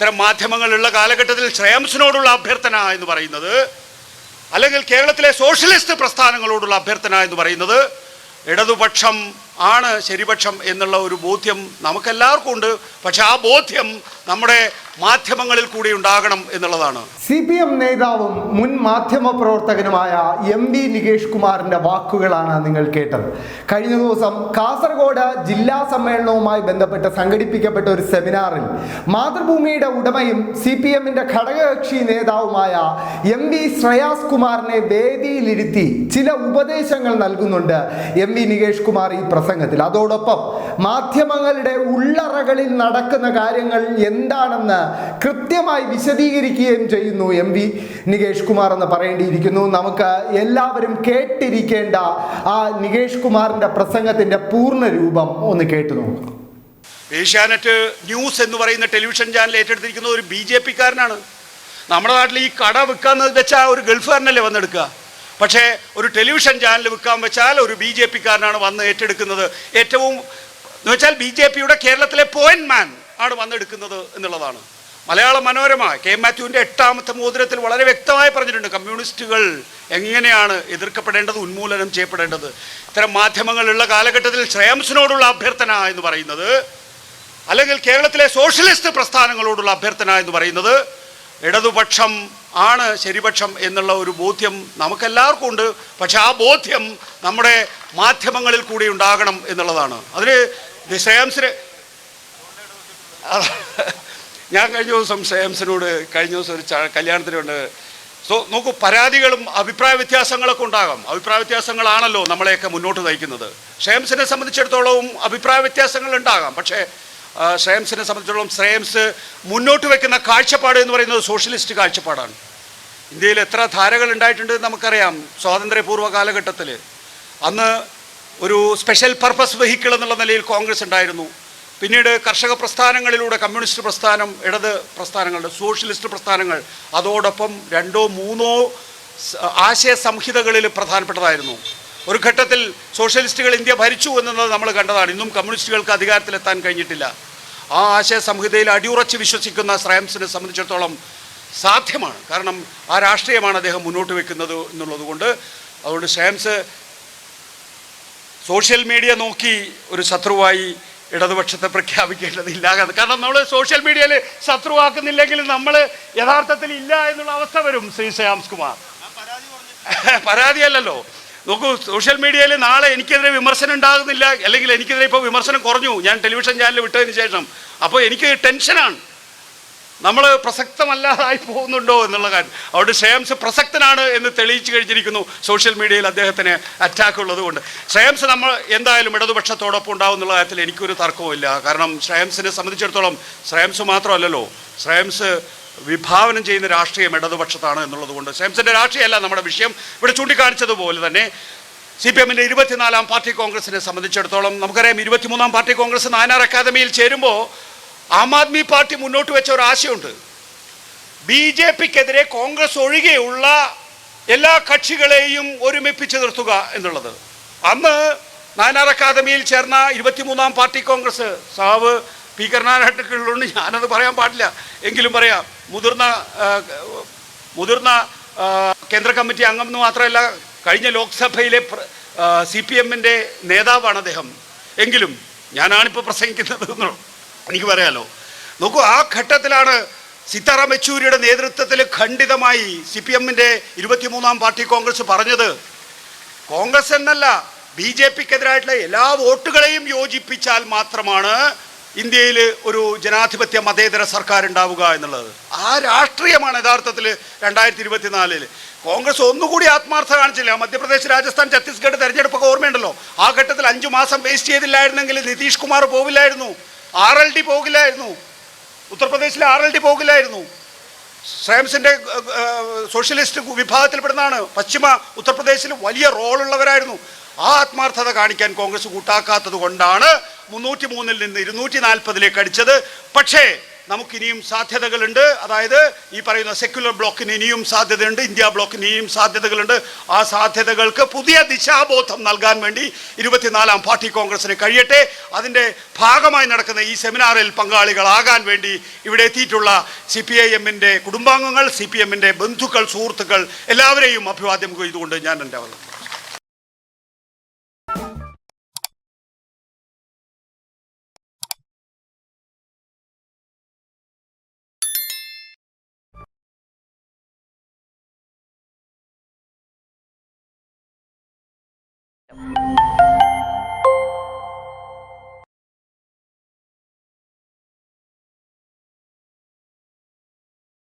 ഇത്തരം മാധ്യമങ്ങളുള്ള കാലഘട്ടത്തിൽ ശ്രേയംസിനോടുള്ള അഭ്യർത്ഥന എന്ന് പറയുന്നത് അല്ലെങ്കിൽ കേരളത്തിലെ സോഷ്യലിസ്റ്റ് പ്രസ്ഥാനങ്ങളോടുള്ള അഭ്യർത്ഥന എന്ന് പറയുന്നത് ഇടതുപക്ഷം ആണ് ശരിപക്ഷം എന്നുള്ള ഒരു ബോധ്യം നമുക്കെല്ലാവർക്കും ഉണ്ട്. പക്ഷെ ആ ബോധ്യം നമ്മുടെ മാധ്യമങ്ങളിൽ കൂടി ഉണ്ടാകണം എന്നുള്ളതാണ്. സി പി എം നേതാവും മുൻ മാധ്യമ പ്രവർത്തകനുമായ എം വി നികേഷ് കുമാറിന്റെ വാക്കുകളാണ് നിങ്ങൾ കേട്ടത്. കഴിഞ്ഞ ദിവസം കാസർഗോഡ് ജില്ലാ സമ്മേളനവുമായി ബന്ധപ്പെട്ട് സംഘടിപ്പിക്കപ്പെട്ട ഒരു സെമിനാറിൽ മാതൃഭൂമിയുടെ ഉടമയും സി പി എമ്മിന്റെ ഘടകകക്ഷി നേതാവുമായ എം വി ശ്രേയാസ് കുമാറിനെ വേദിയിലിരുത്തി ചില ഉപദേശങ്ങൾ നൽകുന്നുണ്ട്. എം വി നികേഷ് കുമാർ ഈ പ്രസംഗത്തിൽ അതോടൊപ്പം മാധ്യമങ്ങളുടെ ഉള്ളറകളിൽ നടക്കുന്ന കാര്യങ്ങൾ എന്താണെന്ന് കൃത്യമായി വിശദീകരിക്കുകയും ചെയ്യുന്നു എം വി നികേഷ് കുമാർ എന്ന് പറയേണ്ടിയിരിക്കുന്നു. നമുക്ക് എല്ലാവരും കേട്ടിരിക്കേണ്ട ആ നികേഷ് കുമാറിന്റെ പ്രസംഗത്തിന്റെ പൂർണ രൂപം ഒന്ന് കേട്ടു നോക്കാം. ഏഷ്യാനെറ്റ് ന്യൂസ് എന്ന് പറയുന്ന ടെലിവിഷൻ ചാനൽ ഏറ്റെടുത്തിരിക്കുന്ന ഒരു ബി ജെ പിക്കാരനാണ്. നമ്മുടെ നാട്ടിൽ ഈ കട വിൽക്കാന്ന് വെച്ചാൽ ഒരു ഗൾഫുകാരനല്ലേ വന്നെടുക്കുക? പക്ഷേ ഒരു ടെലിവിഷൻ ചാനൽ വിൽക്കാൻ വെച്ചാൽ ഒരു ബി ജെ പിക്കാരനാണ് വന്ന് ഏറ്റെടുക്കുന്നത്. ഏറ്റവും എന്ന് വെച്ചാൽ ബി ജെ പിയുടെ കേരളത്തിലെ പോയിന്റ് മാൻ ആണ് വന്നെടുക്കുന്നത് എന്നുള്ളതാണ്. മലയാള മനോരമ കെ. മാത്യുവിന്റെ എട്ടാമത്തെ മോതിരത്തിൽ വളരെ വ്യക്തമായി പറഞ്ഞിട്ടുണ്ട് കമ്മ്യൂണിസ്റ്റുകൾ എങ്ങനെയാണ് എതിർക്കപ്പെടേണ്ടത് ഉന്മൂലനം ചെയ്യപ്പെടേണ്ടത്. ഇത്തരം മാധ്യമങ്ങളുള്ള കാലഘട്ടത്തിൽ ശ്രേയംസിനോടുള്ള അഭ്യർത്ഥന എന്ന് പറയുന്നത് അല്ലെങ്കിൽ കേരളത്തിലെ സോഷ്യലിസ്റ്റ് പ്രസ്ഥാനങ്ങളോടുള്ള അഭ്യർത്ഥന എന്ന് പറയുന്നത് ഇടതുപക്ഷം ആണ് ശരിപക്ഷം എന്നുള്ള ഒരു ബോധ്യം നമുക്കെല്ലാവർക്കും ഉണ്ട്. പക്ഷെ ആ ബോധ്യം നമ്മുടെ മാധ്യമങ്ങളിൽ കൂടി ഉണ്ടാകണം എന്നുള്ളതാണ്. അതിന് ശ്രേയംസിന് ഞാൻ കഴിഞ്ഞ ദിവസം ശ്രേയംസിനോട് കഴിഞ്ഞ ദിവസം ഒരു കല്യാണത്തിന് കല്യാണത്തിനുണ്ട്. സോ നോക്കൂ പരാതികളും അഭിപ്രായ വ്യത്യാസങ്ങളൊക്കെ ഉണ്ടാകാം. അഭിപ്രായ വ്യത്യാസങ്ങളാണല്ലോ നമ്മളെയൊക്കെ മുന്നോട്ട് നയിക്കുന്നത്. ശ്രേയംസിനെ സംബന്ധിച്ചിടത്തോളവും അഭിപ്രായ വ്യത്യാസങ്ങൾ ഉണ്ടാകാം. പക്ഷേ ആ, ശ്രേയംസിനെ സംബന്ധിച്ചിടത്തോളം ശ്രേയംസ് മുന്നോട്ട് വെക്കുന്ന കാഴ്ചപ്പാട് എന്ന് പറയുന്നത് സോഷ്യലിസ്റ്റ് കാഴ്ചപ്പാടാണ്. ഇന്ത്യയിൽ എത്ര ധാരകൾ ഉണ്ടായിട്ടുണ്ട് നമുക്കറിയാം സ്വാതന്ത്ര്യപൂർവ കാലഘട്ടത്തിൽ അന്ന് ഒരു സ്പെഷ്യൽ പർപ്പസ് വെഹിക്കിൾ എന്നുള്ള നിലയിൽ കോൺഗ്രസ് ഉണ്ടായിരുന്നു. പിന്നീട് കർഷക പ്രസ്ഥാനങ്ങളിലൂടെ കമ്മ്യൂണിസ്റ്റ് പ്രസ്ഥാനം ഇടത് പ്രസ്ഥാനങ്ങളുടെ സോഷ്യലിസ്റ്റ് പ്രസ്ഥാനങ്ങൾ അതോടൊപ്പം രണ്ടോ മൂന്നോ ആശയ സംഹിതകളിൽ പ്രധാനപ്പെട്ടതായിരുന്നു. ഒരു ഘട്ടത്തിൽ സോഷ്യലിസ്റ്റുകൾ ഇന്ത്യ ഭരിച്ചു എന്നുള്ളത് നമ്മൾ കണ്ടതാണ്. ഇന്നും കമ്മ്യൂണിസ്റ്റുകൾക്ക് അധികാരത്തിലെത്താൻ കഴിഞ്ഞിട്ടില്ല. ആ ആശയ സംഹിതയിൽ അടിയുറച്ച് വിശ്വസിക്കുന്ന ശ്രേംസിനെ സംബന്ധിച്ചിടത്തോളം സാധ്യമാണ്. കാരണം ആ രാഷ്ട്രീയമാണ് അദ്ദേഹം മുന്നോട്ട് വെക്കുന്നത് എന്നുള്ളതുകൊണ്ട് അതുകൊണ്ട് ശ്രേംസ് സോഷ്യൽ മീഡിയ നോക്കി ഒരു ശത്രുവായി ഇടതുപക്ഷത്തെ പ്രഖ്യാപിക്കേണ്ടതില്ല. കാരണം നമ്മൾ സോഷ്യൽ മീഡിയയിൽ ശത്രുവാക്കുന്നില്ലെങ്കിൽ നമ്മൾ യഥാർത്ഥത്തിൽ ഇല്ല എന്നുള്ള അവസ്ഥ വരും ശ്രീ ശ്രേയാംസ് കുമാർ. പരാതിയല്ലല്ലോ. നോക്കൂ സോഷ്യൽ മീഡിയയിൽ നാളെ എനിക്കെതിരെ വിമർശനം ഉണ്ടാകുന്നില്ല. അല്ലെങ്കിൽ എനിക്കെതിരെ ഇപ്പോൾ വിമർശനം കുറഞ്ഞു. ഞാൻ ടെലിവിഷൻ ചാനൽ വിട്ടതിന് ശേഷം. അപ്പോൾ എനിക്ക് ടെൻഷനാണ് നമ്മൾ പ്രസക്തമല്ലാതായി പോകുന്നുണ്ടോ എന്നുള്ള കാര്യം. അവിടെ ശ്രേയംസ് പ്രസക്തനാണ് എന്ന് തെളിയിച്ചു കഴിഞ്ഞിരിക്കുന്നു സോഷ്യൽ മീഡിയയിൽ അദ്ദേഹത്തിന് അറ്റാക്ക് ഉള്ളതുകൊണ്ട്. ശ്രേയംസ് നമ്മൾ എന്തായാലും ഇടതുപക്ഷത്തോടൊപ്പം ഉണ്ടാവും എന്നുള്ള കാര്യത്തിൽ എനിക്കൊരു തർക്കവുമില്ല. കാരണം ശ്രേയംസിനെ സംബന്ധിച്ചിടത്തോളം ശ്രേയംസ് മാത്രമല്ലല്ലോ. ശ്രേയംസ് വിഭാവനം ചെയ്യുന്ന രാഷ്ട്രീയം ഇടതുപക്ഷത്താണ് എന്നുള്ളത് കൊണ്ട് സാംസന്റെ രാഷ്ട്രീയമല്ല നമ്മുടെ വിഷയം. ഇവിടെ ചൂണ്ടിക്കാണിച്ചതുപോലെ തന്നെ സി പി എമ്മിന്റെ ഇരുപത്തിനാലാം പാർട്ടി കോൺഗ്രസിനെ സംബന്ധിച്ചിടത്തോളം നമുക്കറിയാം ഇരുപത്തിമൂന്നാം പാർട്ടി കോൺഗ്രസ് നയനാർ അക്കാദമിയിൽ ചേരുമ്പോൾ ആം ആദ്മി പാർട്ടി മുന്നോട്ട് വെച്ച ഒരു ആശയമുണ്ട്. ബി ജെ പിക്കെതിരെ കോൺഗ്രസ് ഒഴികെയുള്ള എല്ലാ കക്ഷികളെയും ഒരുമിപ്പിച്ച് നിർത്തുക എന്നുള്ളത്. അന്ന് നയനാർ അക്കാദമിയിൽ ചേർന്ന ഇരുപത്തിമൂന്നാം പാർട്ടി കോൺഗ്രസ് സാവ് പി കരുണാകരനുണ്ട് ഞാനത് പറയാൻ പാടില്ല. എങ്കിലും പറയാം മുതിർന്ന മുതിർന്ന കേന്ദ്ര കമ്മിറ്റി അംഗം എന്ന് മാത്രമല്ല കഴിഞ്ഞ ലോക്സഭയിലെ സി പി എമ്മിന്റെ നേതാവാണ് അദ്ദേഹം. എങ്കിലും ഞാനാണിപ്പോൾ പ്രസംഗിക്കുന്നത് എനിക്ക് പറയാലോ. നോക്കൂ ആ ഘട്ടത്തിലാണ് സീതാറാം യെച്ചൂരിയുടെ നേതൃത്വത്തിൽ ഖണ്ഡിതമായി സി പി എമ്മിന്റെ ഇരുപത്തിമൂന്നാം പാർട്ടി കോൺഗ്രസ് പറഞ്ഞത്. കോൺഗ്രസ് എന്നല്ല ബി ജെ പിക്കെതിരായിട്ടുള്ള എല്ലാ വോട്ടുകളെയും യോജിപ്പിച്ചാൽ മാത്രമാണ് ഇന്ത്യയിൽ ഒരു ജനാധിപത്യ മതേതര സർക്കാർ ഉണ്ടാവുക എന്നുള്ളത്. ആ രാഷ്ട്രീയമാണ് യഥാർത്ഥത്തിൽ രണ്ടായിരത്തി ഇരുപത്തിനാലിൽ കോൺഗ്രസ് ഒന്നുകൂടി ആത്മാർത്ഥ കാണിച്ചില്ല. മധ്യപ്രദേശ് രാജസ്ഥാൻ ഛത്തീസ്ഗഡ് തെരഞ്ഞെടുപ്പൊക്കെ ഓർമ്മയുണ്ടല്ലോ. ആ ഘട്ടത്തിൽ അഞ്ചു മാസം വേസ്റ്റ് ചെയ്തില്ലായിരുന്നെങ്കിൽ നിതീഷ് കുമാർ പോവില്ലായിരുന്നു. ആർ എൽ ഡി പോകില്ലായിരുന്നു. ഉത്തർപ്രദേശിലെ ആർ എൽ ഡി പോകില്ലായിരുന്നു. ശ്രേംസിന്റെ സോഷ്യലിസ്റ്റ് വിഭാഗത്തിൽപ്പെടുന്നതാണ്. പശ്ചിമ ഉത്തർപ്രദേശിൽ വലിയ റോളുള്ളവരായിരുന്നു ആ ആത്മാർത്ഥത കാണിക്കാൻ കോൺഗ്രസ് കൂട്ടാക്കാത്തത് കൊണ്ടാണ് മുന്നൂറ്റി മൂന്നിൽ നിന്ന് ഇരുന്നൂറ്റി നാൽപ്പതിലേക്ക് അടിച്ചത്. പക്ഷേ നമുക്കിനിയും സാധ്യതകളുണ്ട്. അതായത് ഈ പറയുന്ന സെക്യുലർ ബ്ലോക്കിന് ഇനിയും സാധ്യതയുണ്ട്. ഇന്ത്യ ബ്ലോക്കിന് ഇനിയും സാധ്യതകളുണ്ട്. ആ സാധ്യതകൾക്ക് പുതിയ ദിശാബോധം നൽകാൻ വേണ്ടി ഇരുപത്തിനാലാം പാർട്ടി കോൺഗ്രസിന് കഴിയട്ടെ. അതിന്റെ ഭാഗമായി നടക്കുന്ന ഈ സെമിനാറിൽ പങ്കാളികളാകാൻ വേണ്ടി ഇവിടെ എത്തിയിട്ടുള്ള സി പി ഐ എമ്മിന്റെ കുടുംബാംഗങ്ങൾ സി പി എമ്മിന്റെ ബന്ധുക്കൾ സുഹൃത്തുക്കൾ എല്ലാവരെയും അഭിവാദ്യം ചെയ്തുകൊണ്ട് ഞാൻ എന്റെ അവതരണം Música